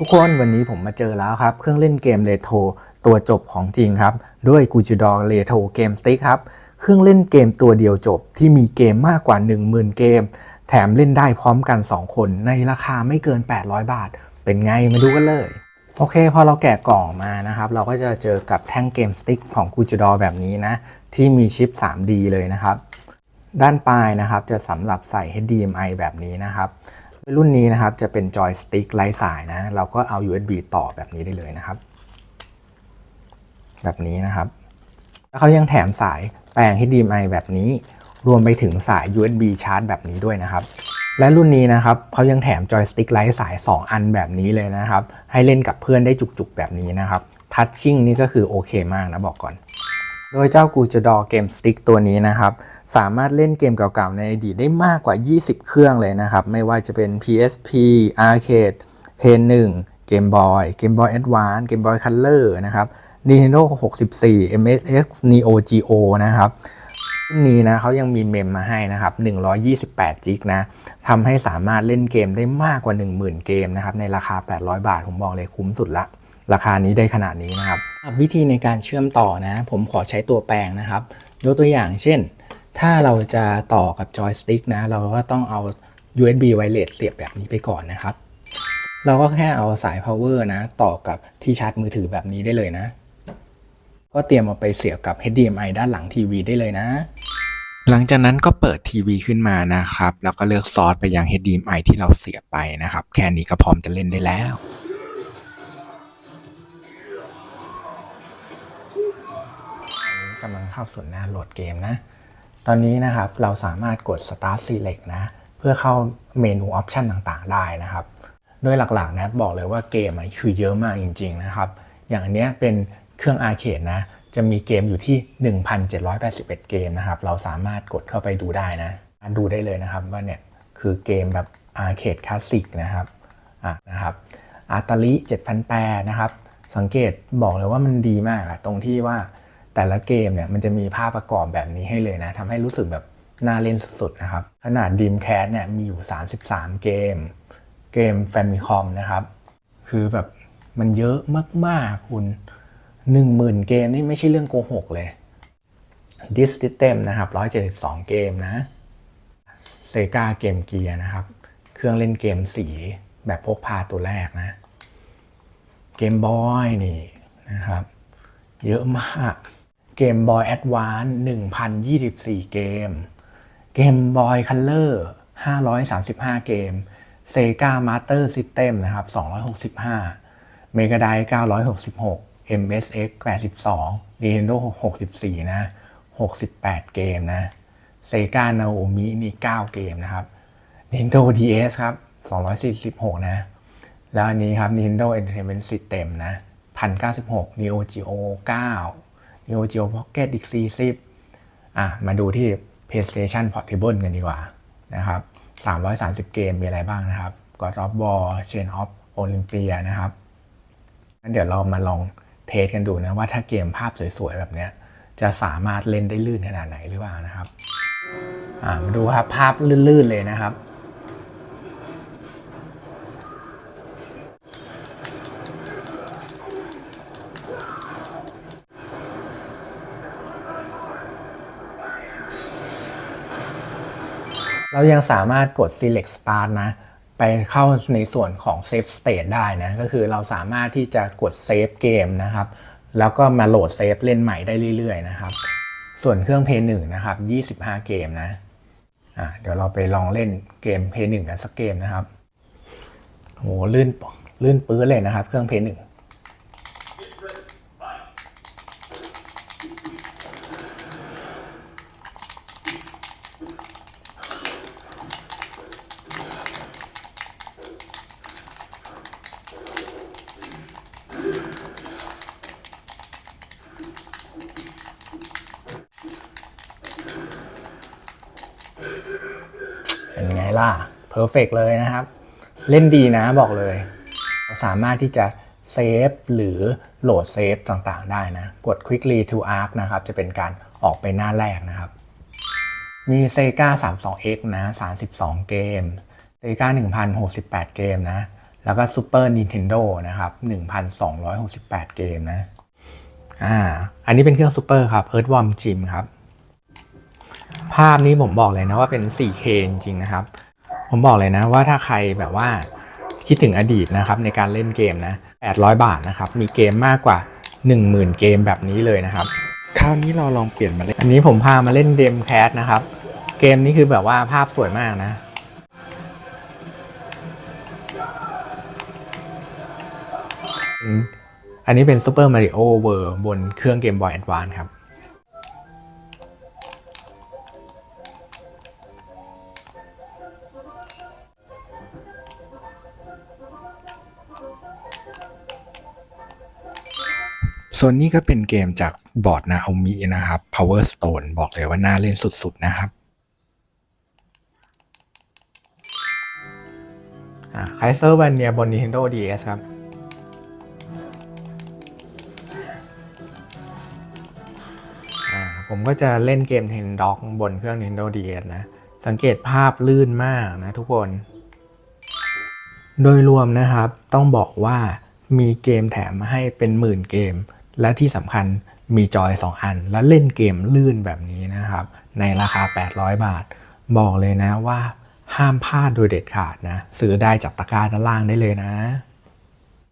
ทุกคนวันนี้ผมมาเจอแล้วครับ เครื่องเล่นเกมเรโทรตัวจบของจริงครับ ด้วย g u j i d o r Retro Game Stick ครับ เครื่องเล่นเกมตัวเดียวจบที่มีเกมมากกว่า 10,000 เกม แถมเล่นได้พร้อมกัน 2 คนในราคาไม่เกิน 800 บาท เป็นไงมาดูกันเลย โอเค พอเราแกะกล่องมานะครับ เราก็จะเจอกับแท่งเกมสติ๊กของ g u j i d o r แบบนี้นะ ที่มีชิป 3D เลยนะครับ ด้านปลายนะครับจะสำหรับใส่ HDMI แบบนี้นะครับ รุ่นนี้นะครับจะเป็นจอยสติ๊กไร้สายนะ เราก็เอา USB ต่อแบบนี้ได้เลยนะครับ แบบนี้นะครับ แล้วเขายังแถมสายแปลง HDMI แบบนี้ รวมไปถึงสาย USB ชาร์จแบบนี้ด้วยนะครับ และรุ่นนี้นะครับเขายังแถมจอยสติ๊กไร้สาย 2 อันแบบนี้เลยนะครับ ให้เล่นกับเพื่อนได้จุกๆแบบนี้นะครับทัชชิ่งนี่ก็คือโอเคมากนะบอกก่อน โดยเจ้ากูจะดอเกมสติ๊กตัวนี้นะครับ สามารถเล่นเกมเก่าๆ ในอดีตได้มากกว่า 20 เครื่องเลยนะครับ ไม่ว่าจะเป็น PSP Arcade Play 1 Game Boy Game Boy Advance Game Boy Color นะครับ Nintendo 64 MSX Neo Geo นะครับนนี้นะเขายังมีเมมมาให้นะครับ128จิกนะทำให้สามารถเล่นเกมได้มากกว่า 10,000 เกมนะครับในราคา 800 บาท ผมบอกเลยคุ้มสุดละ ราคานี้ได้ขนาดนี้นะครับ วิธีในการเชื่อมต่อนะ ผมขอใช้ตัวแปลงนะครับยกตัวอย่างเช่น ถ้าเราจะต่อกับจอยสติ๊กนะ เราก็ต้องเอา USB wireless เสียบแบบนี้ไปก่อนนะครับ เราก็แค่เอาสาย power นะ ต่อกับที่ชาร์จมือถือแบบนี้ได้เลยนะ ก็เตรียมเอาไปเสียบกับ HDMI ด้านหลังทีวีได้เลยนะ หลังจากนั้นก็เปิดทีวีขึ้นมานะครับ แล้วก็เลือกซอสไปยัง HDMI ที่เราเสียบไปนะครับ แค่นี้ก็พร้อมจะเล่นได้แล้ว กำลังเข้าสู่หน้าโหลดเกมนะ ตอนนี้นะครับเราสามารถกด Start Select นะ เพื่อเข้าเมนูออปชันต่างๆ ได้นะครับ โดยหลักๆนะบอกเลยว่าเกมคือเยอะมากจริง ๆ นะครับ อย่างอันเนี้ยเป็นเครื่องอาร์เคดนะ จะมีเกมอยู่ที่ 1,781 เกมนะครับ เราสามารถกดเข้าไปดูได้นะ ดูได้เลยนะครับว่าเนี่ยคือเกมแบบอาร์เคดคลาสสิกนะครับอะนะครับอาตาลิ7,008นะครับ สังเกตบอกเลยว่ามันดีมากอะตรงที่ว่า แต่ละเกมเนี่ยมันจะมีภาพประกอบแบบนี้ให้เลยนะทำให้รู้สึกแบบน่าเล่นสุดๆนะครับ ขนาด Dreamcast เนี่ยมีอยู่ 33 เกม เกม Famicom นะครับ คือแบบมันเยอะมากๆคุณ 10,000 เกมนี่ไม่ใช่เรื่องโกหกเลย Disk System นะครับ 172 เกมนะ Sega Game Gear นะครับ เครื่องเล่นเกมสีแบบพกพาตัวแรกนะ เกมบอยนี่นะครับ เยอะมาก เกมบอยแอดวานซ์1,024 เกม เกมบอยคัลเลอร์535 เกม Sega Master System นะครับ 265 Mega Drive 966 MSX 82 Nintendo 64 นะ 68 เกมนะ Sega Naomi นี่ 9 เกมนะครับ Nintendo DS ครับ 246 นะ แล้วอันนี้ครับ Nintendo Entertainment System นะ 1096 Neo Geo 9 Neo Geo Pocket อีก 40 อะ มาดูที่ PlayStation Portable กันดีกว่านะครับ 330 เกมมีอะไรบ้างนะครับ God of War Chain of Olympia นะครับงั้นเดี๋ยวเรามาลองเทสกันดูนะว่าถ้าเกมภาพสวยๆ แบบเนี้ย จะสามารถเล่นได้ลื่นขนาดไหนหรือเปล่านะครับ อ่ามาดูครับภาพลื่นๆเลยนะครับ เรายังสามารถกด select start นะ ไปเข้าในส่วนของ save state ได้นะ ก็คือเราสามารถที่จะกด save เกมนะครับ แล้วก็มาโหลดเซฟเล่นใหม่ได้เรื่อยๆนะครับ ส่วนเครื่อง Play 1นะครับ 25 เกมนะอะเดี๋ยวเราไปลองเล่นเกม Play 1กันสักเกมนะครับโหลื่นลื่นปื้อเลยนะครับ เครื่อง Play 1เป็นไง ล่ะเพอร์เฟกเลยนะครับ เล่นดีนะบอกเลย เราสามารถที่จะเซฟหรือโหลดเซฟต่างๆ ได้นะ กด Quickly to Arc นะครับ จะเป็นการออกไปหน้าแรกนะครับ มี Sega 32X นะ 32 เกม Sega 1068 เกมนะ แล้วก็ Super Nintendo นะครับ 1,268 เกมนะอ่าอันนี้เป็นเครื่อง Super ครับ Earthworm Jim ครับ ภาพนี้ผมบอกเลยนะว่าเป็น 4K จริงๆนะครับ ผมบอกเลยนะว่าถ้าใครแบบว่าคิดถึงอดีตนะครับในการเล่นเกมนะ 800 บาทนะครับ มีเกมมากกว่า 10,000 เกมแบบนี้เลยนะครับ คราวนี้เราลองเปลี่ยนมาเล่น อันนี้ผมพามาเล่นเดมแคสนะครับ เกมนี้คือแบบว่าภาพสวยมากนะอืมอันนี้เป็น Super Mario World บนเครื่อง Game Boy Advance ครับ ส่วนนี้ก็เป็นเกมจากบอร์ดนา o มินะครับ Power Stone บอกเลยว่าน่าเล่นสุดๆนะครับอ่าไคเซอร์วันเนียบน Nintendo DS ครับ ผมก็จะเล่นเกม Ten Dog บนเครื่อง Nintendo DS นะ สังเกตภาพลื่นมากนะทุกคน โดยรวมนะครับต้องบอกว่ามีเกมแถมมาให้เป็นหมื่นเกม และที่สำคัญมีจอย 2 อัน และเล่นเกมลื่นแบบนี้นะครับ ในราคา 800 บาท บอกเลยนะว่าห้ามพลาดโดยเด็ดขาดนะ ซื้อได้จากตะกร้าด้านล่างได้เลยนะ